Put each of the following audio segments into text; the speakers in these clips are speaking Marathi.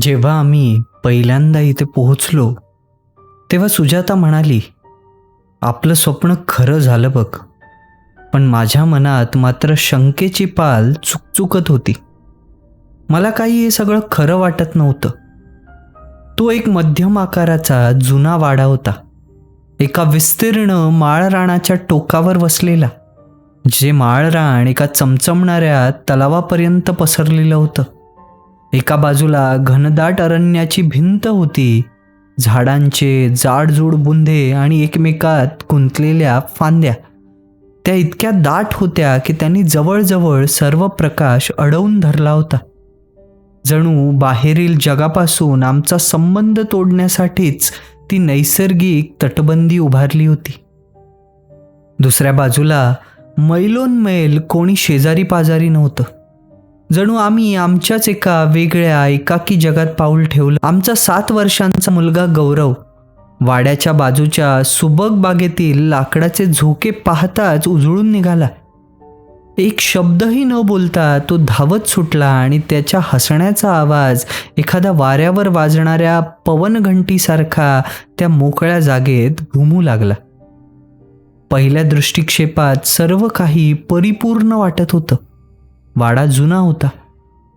जेव्हा आम्ही पहिल्यांदा इथे पोहोचलो तेव्हा सुजाता म्हणाली आपलं स्वप्न खरं झालं बघ पण माझ्या मनात मात्र शंकेची पाल चुकचुकत होती. मला काही हे सगळं खरं वाटत नव्हतं. तो एक मध्यम आकाराचा जुना वाडा होता. एका विस्तीर्ण माळराणाच्या टोकावर वसलेला जे माळरान एका चमचमणाऱ्या तलावापर्यंत पसरलेलं होतं. एका बाजूला घनदाट अरण्याची भिंत होती. झाडांचे जाडजूड बुंदे आणि एकमेकात गुंतलेल्या फांद्या. त्या इतक्या दाट होत्या की त्यांनी जवळजवळ सर्व प्रकाश अडवून धरला होता. जणू बाहेरील जगापासून आमचा संबंध तोडण्यासाठीच ती नैसर्गिक तटबंदी उभारली होती. दुसऱ्या बाजूला मैलोन्मैल कोणी शेजारी पाजारी नव्हतं. जणू आम्ही आमच्याच एका वेगळ्या एकाकी जगात पाऊल ठेवलं. आमचा सात वर्षांचा मुलगा गौरव वाड्याच्या बाजूच्या सुबक बागेतील लाकडाचे झोके पाहताच उजळून निघाला. एक शब्दही न बोलता तो धावत सुटला आणि त्याच्या हसण्याचा आवाज एखाद्या वाऱ्यावर वाजणाऱ्या पवनघंटीसारखा त्या मोकळ्या जागेत घुमू लागला. पहिल्या दृष्टिक्षेपात सर्व काही परिपूर्ण वाटत होतं. वाडा जुना होता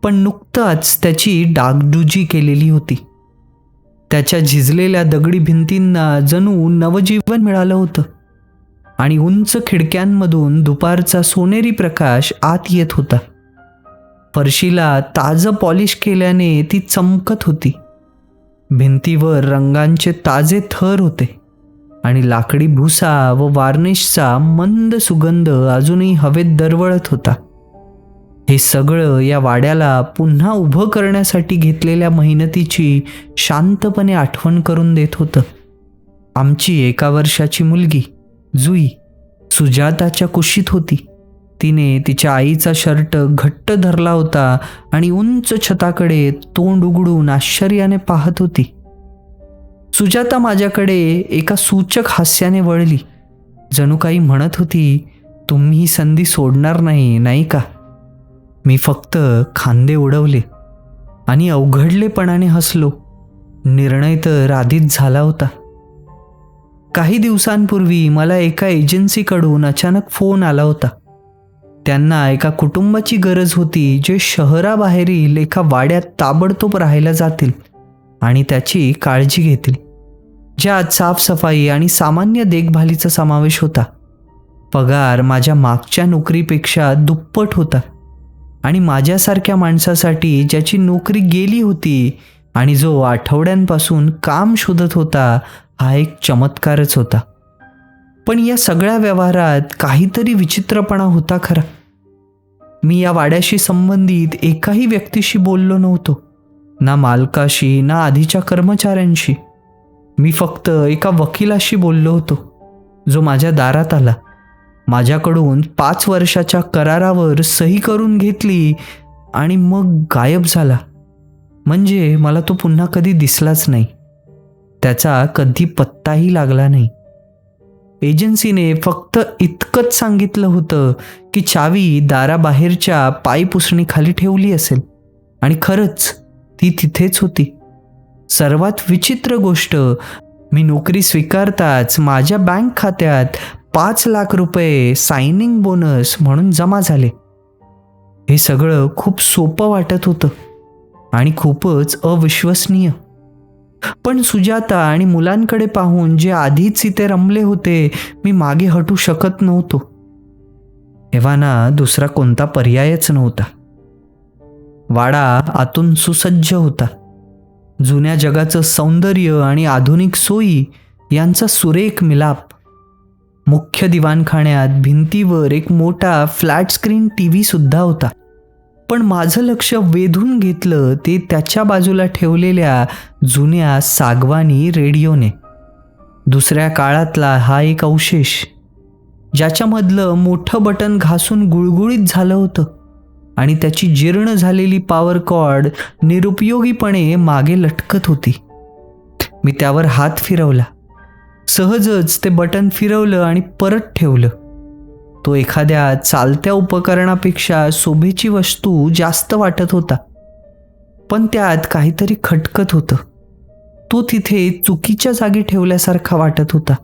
पण नुकताच त्याची डागडुजी केलेली होती. त्याच्या झिजलेल्या दगडी भिंतींना जणू नवजीवन मिळालं होतं आणि उंच खिडक्यांमधून दुपारचा सोनेरी प्रकाश आत येत होता. फरशीला ताजं पॉलिश केल्याने ती चमकत होती. भिंतीवर रंगांचे ताजे थर होते आणि लाकडी भुसा व वार्निशचा मंद सुगंध अजूनही हवेत दरवळत होता. हे सगळं या वाड्याला पुन्हा उभं करण्यासाठी घेतलेल्या मेहनतीची शांतपणे आठवण करून देत होतं. आमची एका वर्षाची मुलगी जुई सुजाताच्या कुशीत होती. तिने तिच्या आईचा शर्ट घट्ट धरला होता आणि उंच छताकडे तोंड उघडून आश्चर्याने पाहत होती. सुजाता माझ्याकडे एका सूचक हास्याने वळली. जणू काही म्हणत होती तुम्ही ही संधी सोडणार नाही नाही का? मी फक्त खांदे उडवले आणि अवघडलेपणाने हसलो. निर्णय तर आधीच झाला होता. काही दिवसांपूर्वी मला एका एजन्सीकडून अचानक फोन आला होता. त्यांना एका कुटुंबाची गरज होती जे शहराबाहेरील एका वाड्यात ताबडतोब राहायला जातील आणि त्याची काळजी घेतील ज्यात साफसफाई आणि सामान्य देखभालीचा समावेश होता. पगार माझ्या मागच्या नोकरीपेक्षा दुप्पट होता. आणि माझ्यासारख्या माणसासाठी ज्याची नोकरी गेली होती आणि जो आठवड्यांपासून काम शोधत होता हा एक चमत्कारच होता. पण या सगळ्या व्यवहारात काहीतरी विचित्रपणा होता खरा. मी या वाड्याशी संबंधित एकाही व्यक्तीशी बोललो नव्हतो. ना मालकाशी ना आधीच्या कर्मचाऱ्यांशी. मी फक्त एका वकिलाशी बोललो होतो जो माझ्या दारात आला. माझ्याकडून पाच वर्षाच्या करारावर सही करून घेतली आणि मग गायब झाला. म्हणजे मला तो पुन्हा कधी दिसलाच नाही. त्याचा कधी पत्ताही लागला नाही. एजन्सीने फक्त इतकंच सांगितलं होतं की चावी दाराबाहेरच्या पायपुसणीखाली ठेवली असेल. आणि खरंच ती तिथेच होती. सर्वात विचित्र गोष्ट मी नोकरी स्वीकारताच माझ्या बँक खात्यात पाच लाख रुपये सायनिंग बोनस म्हणून जमा झाले. हे सगळं खूप सोपं वाटत होतं आणि खूपच अविश्वसनीय. पण सुजाता आणि मुलांकडे पाहून जे आधीच इथे रमले होते मी मागे हटू शकत नव्हतो. एव्हाना दुसरा कोणता पर्यायच नव्हता. वाडा आतून सुसज्ज होता. जुन्या जगाचं सौंदर्य आणि आधुनिक सोयी यांचा सुरेख मिलाप. मुख्य दिवाणखाण्यात भिंतीवर एक मोठा फ्लॅट स्क्रीन टी व्हीसुद्धा होता. पण माझं लक्ष वेधून घेतलं ते त्याच्या बाजूला ठेवलेल्या जुन्या सागवानी रेडिओने. दुसऱ्या काळातला हा एक अवशेष ज्याच्यामधलं मोठं बटन घासून गुळगुळीत झालं होतं आणि त्याची जीर्ण झालेली पॉवर कॉर्ड निरुपयोगीपणे मागे लटकत होती. मी त्यावर हात फिरवला. सहजच ते बटन फिरवलं आणि परत ठेवलं. तो एखाद्या चालत्या उपकरणापेक्षा शोभेची वस्तू जास्त वाटत होता. पण त्यात काहीतरी खटकत होतं. तो तिथे चुकीच्या जागी ठेवल्यासारखा वाटत होता.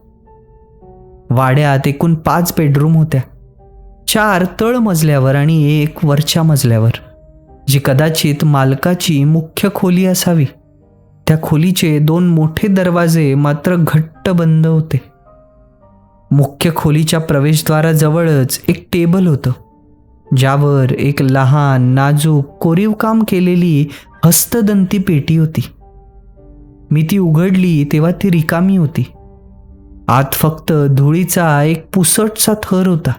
वाड्यात एकूण पाच बेडरूम होत्या. चार तळ मजल्यावर आणि एक वरच्या मजल्यावर जी कदाचित मालकाची मुख्य खोली असावी. त्या खोलीचे दोन मोठे दरवाजे मात्र घट्ट बंद होते. मुख्य खोलीच्या प्रवेशद्वाराजवळच एक टेबल होतं ज्यावर एक लहान नाजूक कोरीव काम केलेली हस्तदंती पेटी होती. मी ती उघडली तेव्हा ती रिकामी होती. आत फक्त धुळीचा एक पुसटचा थर होता.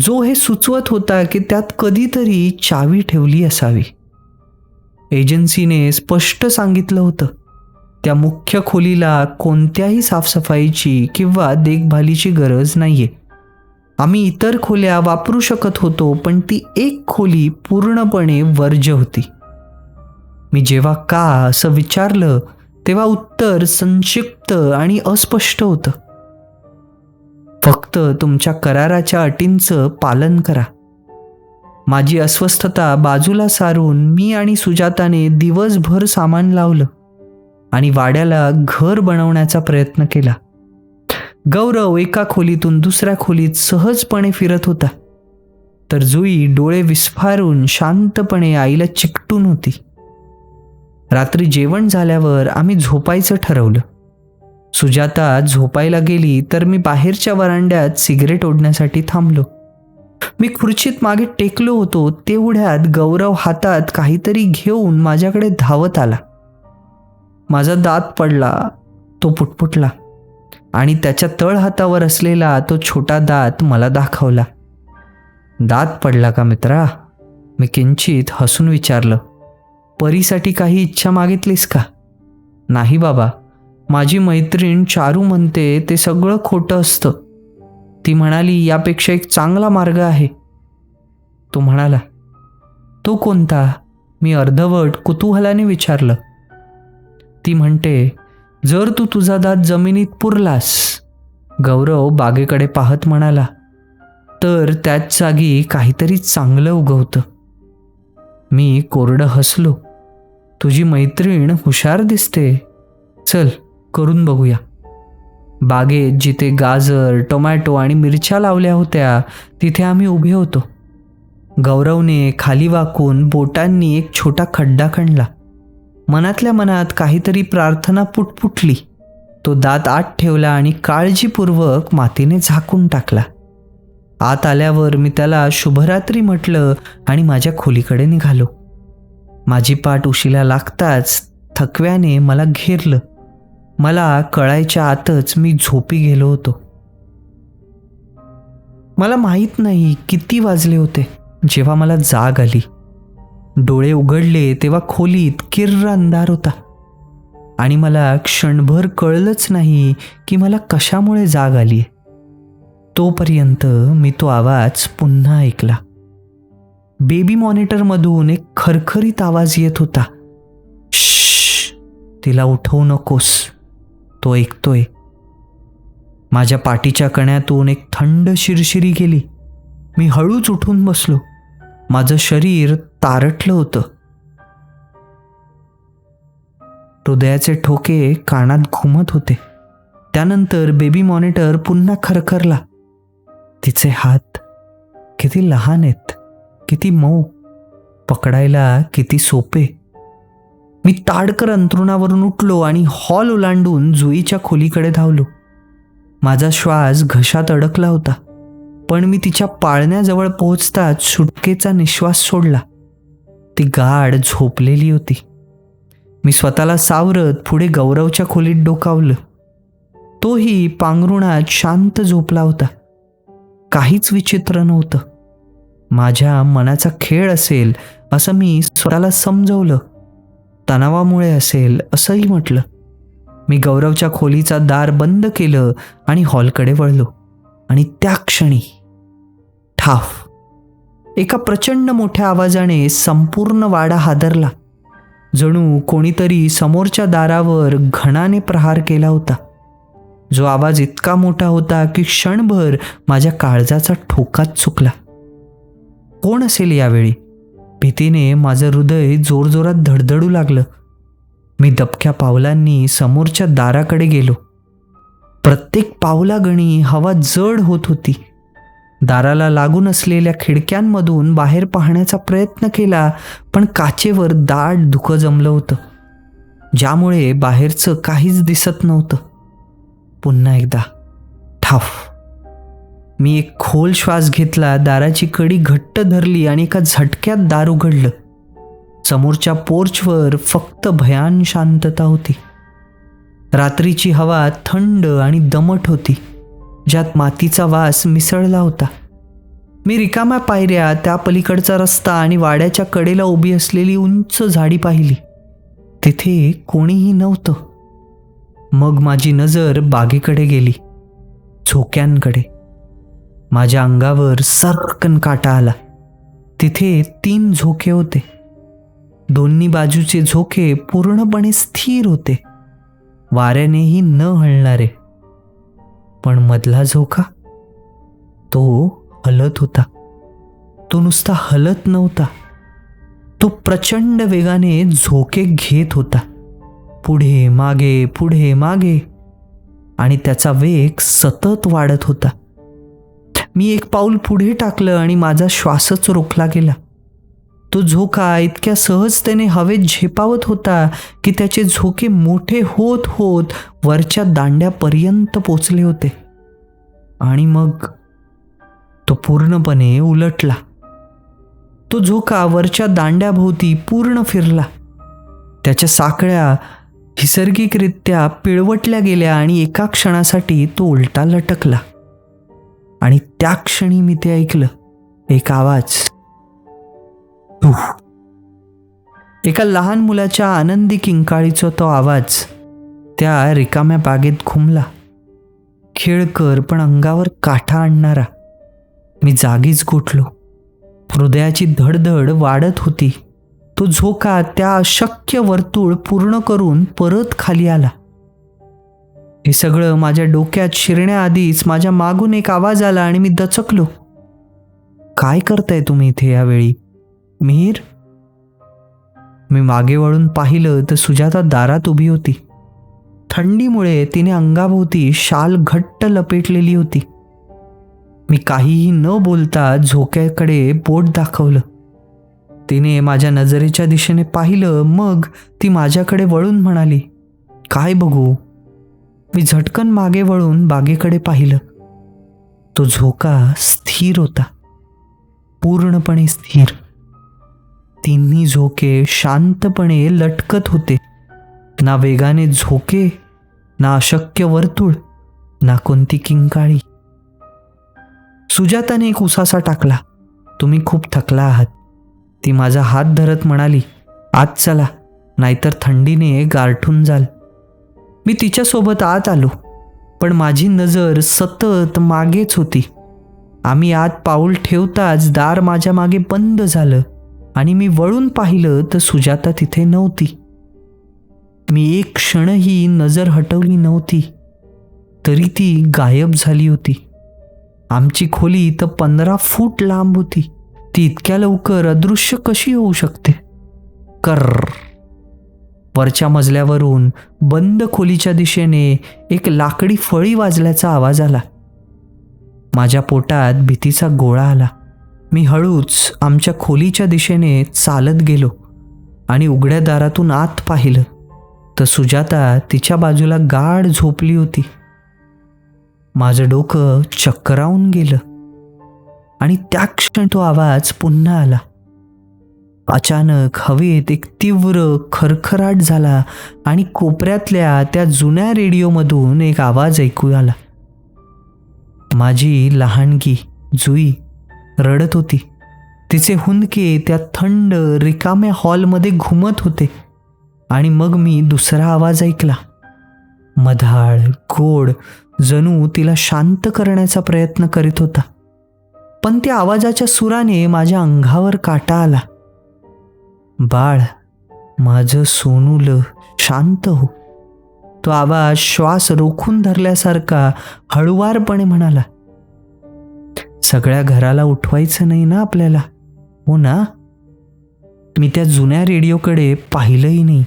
जो हे सुचवत होता की त्यात कधीतरी चावी ठेवली असावी. एजन्सीने स्पष्ट सांगितलं होतं. त्या मुख्य खोलीला कोणत्याही साफसफाईची किंवा देखभालीची गरज नाहीये. आम्ही इतर खोल्या वापरू शकत होतो पण ती एक खोली पूर्णपणे वर्ज्य होती. मी जेव्हा का असं विचारलं तेव्हा उत्तर संक्षिप्त आणि अस्पष्ट होतं. फक्त तुमच्या कराराच्या अटींचं पालन करा. माझी अस्वस्थता बाजूला सारून मी आणि सुजाताने दिवसभर सामान लावलं आणि वाड्याला घर बनवण्याचा प्रयत्न केला. गौरव एका खोलीतून दुसऱ्या खोलीत सहजपणे फिरत होता. तर जुई डोळे विस्फारून शांतपणे आईला चिकटून होती. रात्री जेवण झाल्यावर आम्ही झोपायचं ठरवलं. सुजाता झोपायला गेली तर मी बाहेरच्या वरांड्यात सिगरेट ओढण्यासाठी थांबलो. मी खुर्चीत मागे टेकलो होतो तेवढ्यात गौरव हातात काहीतरी घेऊन माझ्याकडे धावत आला. माझा दात पडला तो पुटपुटला आणि त्याच्या तळ हातावर असलेला तो छोटा दात मला दाखवला. दात पडला का मित्रा? मी किंचित हसून विचारलं. परीसाठी काही इच्छा मागितलीस का? नाही बाबा माझी मैत्रीण चारू म्हणते ते सगळं खोटं असतं. ती म्हणाली यापेक्षा एक चांगला मार्ग आहे. तो म्हणाला तो कोणता? मी अर्धवट कुतूहलाने विचारलं. ती म्हणते जर तू तुझा दात जमिनीत पुरलास गौरव बागेकडे पाहत म्हणाला तर त्याच जागी काहीतरी चांगलं उगवतं. मी कोरडं हसलो तुझी मैत्रीण हुशार दिसते. चल करून बघूया. बागेत जिथे गाजर टोमॅटो आणि मिरच्या लावल्या होत्या तिथे आम्ही उभे होतो. गौरवने खाली वाकून बोटांनी एक छोटा खड्डा खणला. मनातल्या मनात काहीतरी प्रार्थना पुटपुटली. तो दात आत ठेवला आणि काळजीपूर्वक मातीने झाकून टाकला. आत आल्यावर मी त्याला शुभरात्री म्हटलं आणि माझ्या खोलीकडे निघालो. माझी पाठ उशीला लागताच थकव्याने मला घेरलं. मला कळायच्या आतच मी झोपी गेलो होतो. मला माहीत नाही किती वाजले होते जेव्हा मला जाग आली. डोळे उघडले तेव्हा खोलीत किर्र अंधार होता. आणि मला क्षणभर कळलंच नाही की मला कशामुळे जाग आली तोपर्यंत मी तो आवाज पुन्हा ऐकला. बेबी मॉनिटरमधून एक खरखरीत आवाज येत होता. तिला उठवू नकोस. तो ऐकतोय. माझ्या पाठीच्या कण्यातून एक थंड शिरशिरी गेली. मी हळूच उठून बसलो. माझं शरीर तारटलं होतं. हृदयाचे ठोके कानात घुमत होते. त्यानंतर बेबी मॉनिटर पुन्हा खरखरला. तिचे हात किती लहान आहेत किती मऊ. पकडायला किती सोपे. मी ताडकर अंथरुणावरून उठलो आणि हॉल ओलांडून जुईच्या खोलीकडे धावलो. माझा श्वास घशात अडकला होता पण मी तिच्या पाळण्याजवळ पोहोचताच सुटकेचा निश्वास सोडला. ती गाढ झोपलेली होती. मी स्वतःला सावरत पुढे गौरवच्या खोलीत डोकावलं. तोही पांघरुणात शांत झोपला होता. काहीच विचित्र नव्हतं. माझ्या मनाचा खेळ असेल असं मी स्वतःला समजवलं. तणावामुळे असेल असंही म्हटलं. मी गौरवच्या खोलीचा दार बंद केलं आणि हॉलकडे वळलो. आणि त्या क्षणी ठाफ एका प्रचंड मोठ्या आवाजाने संपूर्ण वाडा हादरला. जणू कोणीतरी समोरच्या दारावर घणाने प्रहार केला होता. जो आवाज इतका मोठा होता की क्षणभर माझ्या काळजाचा ठोकाच चुकला. कोण असेल यावेळी? भीतीने माझं हृदय जोरजोरात धडधडू लागलं. मी दबक्या पावलांनी समोरच्या दाराकडे गेलो. प्रत्येक पावलागणी हवा जड होत होती. दाराला लागून असलेल्या खिडक्यांमधून बाहेर पाहण्याचा प्रयत्न केला पण काचेवर दाट धुकं जमलं होतं ज्यामुळे बाहेरचं काहीच दिसत नव्हतं. पुन्हा एकदा ठाफ मी एक खोल श्वास घेतला दाराची कडी घट्ट धरली आणि एका झटक्यात दार उघडलं. समोरच्या पोर्चवर फक्त भयान शांतता होती. रात्रीची हवा थंड आणि दमट होती ज्यात मातीचा वास मिसळला होता. मी रिकाम्या पायऱ्या त्या पलीकडचा रस्ता आणि वाड्याच्या कडेला उभी असलेली उंच झाडी पाहिली. तिथे कोणीही नव्हतं. मग माझी नजर बागेकडे गेली झोक्यांकडे. माझ्या अंगावर सरकन काटा आला. तिथे तीन झोके होते. दोन्ही बाजूचे झोके पूर्णपणे स्थिर होते. वाऱ्यानेही न हलणारे. पण मधला झोका? तो हलत होता. तो नुसता हलत नव्हता. तो प्रचंड वेगाने झोके घेत होता. पुढे मागे पुढे मागे. आणि त्याचा वेग सतत वाढत होता. मी एक पाऊल पुढे टाकलं आणि माझा श्वासच रोखला गेला. तो झोका इतक्या सहजतेने हवेत झेपावत होता की त्याचे झोके मोठे होत होत वरच्या दांड्यापर्यंत पोचले होते. आणि मग तो पूर्णपणे उलटला. तो झोका वरच्या दांड्याभोवती पूर्ण फिरला. त्याच्या साखळ्या नैसर्गिकरित्या पिळवटल्या गेल्या आणि एका क्षणासाठी तो उलटा लटकला. आणि त्या क्षणी मी ते ऐकलं. एक आवाज. एका लहान मुलाच्या आनंदी किंकाळीचा तो आवाज त्या रिकाम्या बागेत घुमला. खेळकर पण अंगावर काठा आणणारा. मी जागीच गोठलो. हृदयाची धडधड वाढत होती. तो झोका त्या अशक्य वर्तुळ पूर्ण करून परत खाली आला. हे सगळं माझ्या डोक्यात शिरण्याआधीच माझ्या मागून एक आवाज आला आणि मी दचकलो. काय करताय तुम्ही इथे यावेळी? मिहीर मी मागे वळून पाहिलं तर सुजाता दारात उभी होती. थंडीमुळे तिने अंगाभोवती शाल घट्ट लपेटलेली होती. मी काहीही न बोलता झोक्याकडे बोट दाखवलं. तिने माझ्या नजरेच्या दिशेने पाहिलं मग ती माझ्याकडे वळून म्हणाली काय बघू? मी झटकन मागे वळून बागेकडे पाहिलं. तो झोका स्थिर होता. पूर्णपणे स्थिर. तिन्ही झोके शांतपणे लटकत होते. ना वेगाने झोके ना अशक्य वर्तुळ ना कोणती किंकाळी. सुजाताने एक उसासा टाकला. तुम्ही खूप थकला आहात. ती माझा हात धरत म्हणाली आत चला नाहीतर थंडीने गारठून जाल. मी तिच्यासोबत आत आलो. पण माझी नजर सतत मागेच होती. आम्ही आत पाऊल ठेवताच दार माझ्या मागे बंद झालं आणि मी वळून पाहिलं तर सुजाता तिथे नव्हती. मी एक क्षणही नजर हटवली नव्हती. तरी ती गायब झाली होती. आमची खोली तर पंधरा फूट लांब होती. ती इतक्या लवकर अदृश्य कशी होऊ शकते? कर्र. वरच्या मजल्यावरून बंद खोलीच्या दिशेने एक लाकडी फळी वाजल्याचा आवाज आला. माझ्या पोटात भीतीचा गोळा आला. मी हळूच आमच्या खोलीच्या दिशेने चालत गेलो आणि उघड्या दारातून आत पाहिलं. तर सुजाता तिच्या बाजूला गाढ झोपली होती. माझं डोकं चक्रावून गेलं आणि त्या क्षण तो आवाज पुन्हा आला. अचानक हवेत एक तीव्र खरखराट झाला आणि कोपऱ्यातल्या त्या जुन्या रेडिओमधून एक आवाज ऐकू आला. माझी लहानगी जुई रडत होती. तिचे हुंदके त्या थंड रिकाम्या हॉलमध्ये घुमत होते आणि मग मी दुसरा आवाज ऐकला. मधाळ गोड जणू तिला शांत करण्याचा प्रयत्न करीत होता. पण त्या आवाजाच्या सुराने माझ्या अंगावर काटा आला. बाळ माझं सोनूल शांत हो. तो आवाज श्वास रोखून धरल्यासारखा हळुवारपणे म्हणाला सगळ्या घराला उठवायचं नाही ना आपल्याला? हो ना? मी त्या जुन्या रेडिओकडे पाहिलंही नाही.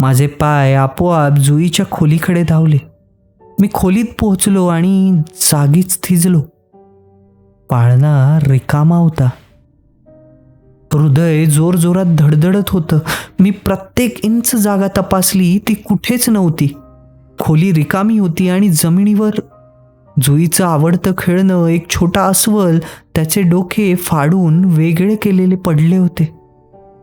माझे पाय आपोआप जुईच्या खोलीकडे धावले. मी खोलीत पोहोचलो आणि जागीच थिजलो. पाळणा रिकामा होता. हृदय जोरजोरात धडधडत होतं. मी प्रत्येक इंच जागा तपासली ती कुठेच नव्हती. खोली रिकामी होती आणि जमिनीवर जुईचं आवडतं खेळणं एक छोटा अस्वल त्याचे डोके फाडून वेगळे केलेले पडले होते.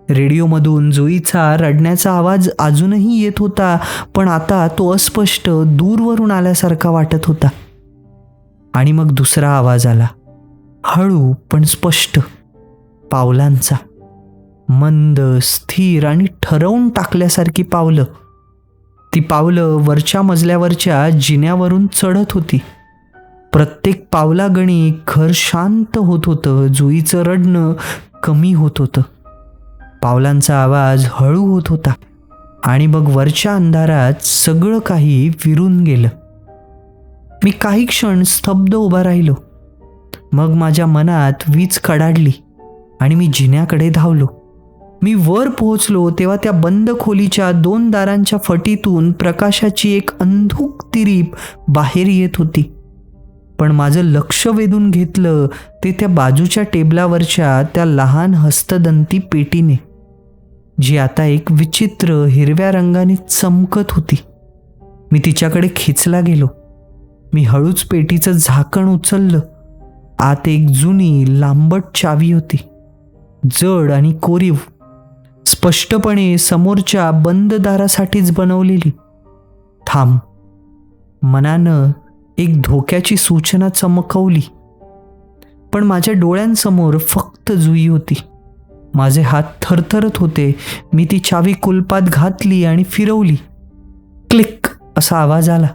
रेडिओमधून जुईचा रडण्याचा आवाज अजूनही येत होता पण आता तो अस्पष्ट दूरवरून आल्यासारखा वाटत होता. आणि मग दुसरा आवाज आला. हळू पण स्पष्ट. पावलांचा. मंद स्थिर आणि ठरवून टाकल्यासारखी पावलं. ती पावलं वरच्या मजल्यावरच्या जिन्यावरून चढत होती. प्रत्येक पावलागणी घर शांत होत होतं जुईचं रडणं कमी होत होतं. पावलांचा आवाज हळू होत होता आणि मग वरच्या अंधारात सगळं काही विरून गेलं. मी काही क्षण स्तब्ध उभा राहिलो. मग माझ्या मनात वीज कडाडली. आणि मी जिन्याकडे धावलो. मी वर पोहोचलो तेव्हा त्या बंद खोलीच्या दोन दारांच्या फटीतून प्रकाशाची एक अंधुक तिरीप बाहेर येत होती. पण माझं लक्ष वेधून घेतलं ते त्या बाजूच्या टेबलावरच्या त्या लहान हस्तदंती पेटीने जी आता एक विचित्र हिरव्या रंगाने चमकत होती. मी तिच्याकडे खेचला गेलो. मी हळूच पेटीचं झाकण उचललं. आत एक जुनी लांबट चावी होती. जड आणि कोरीव स्पष्टपणे समोरच्या बंद दारासाठीच बनवलेली. थांब. मनानं एक धोक्याची सूचना चमकवली. पण माझ्या डोळ्यांसमोर फक्त जुई होती. माझे हात थरथरत होते. मी ती चावी कुलपात घातली आणि फिरवली. क्लिक असा आवाज आला.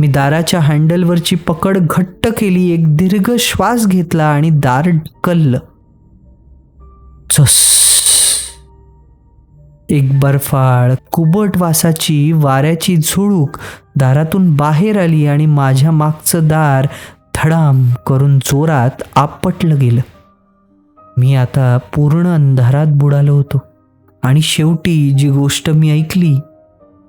मी दाराच्या हँडलवरची पकड घट्ट केली एक दीर्घ श्वास घेतला आणि दार ढकललं. चस एक बर्फाळ कुबट वासाची वाऱ्याची झुळूक दारातून बाहेर आली आणि माझ्या मागचं दार धडाम करून जोरात आपटलं गेलं. मी आता पूर्ण अंधारात बुडालो होतो आणि शेवटी जी गोष्ट मी ऐकली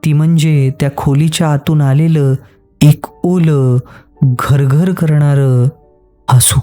ती म्हणजे त्या खोलीच्या आतून आलेलं एक ओलं घरघर करणारं हसू.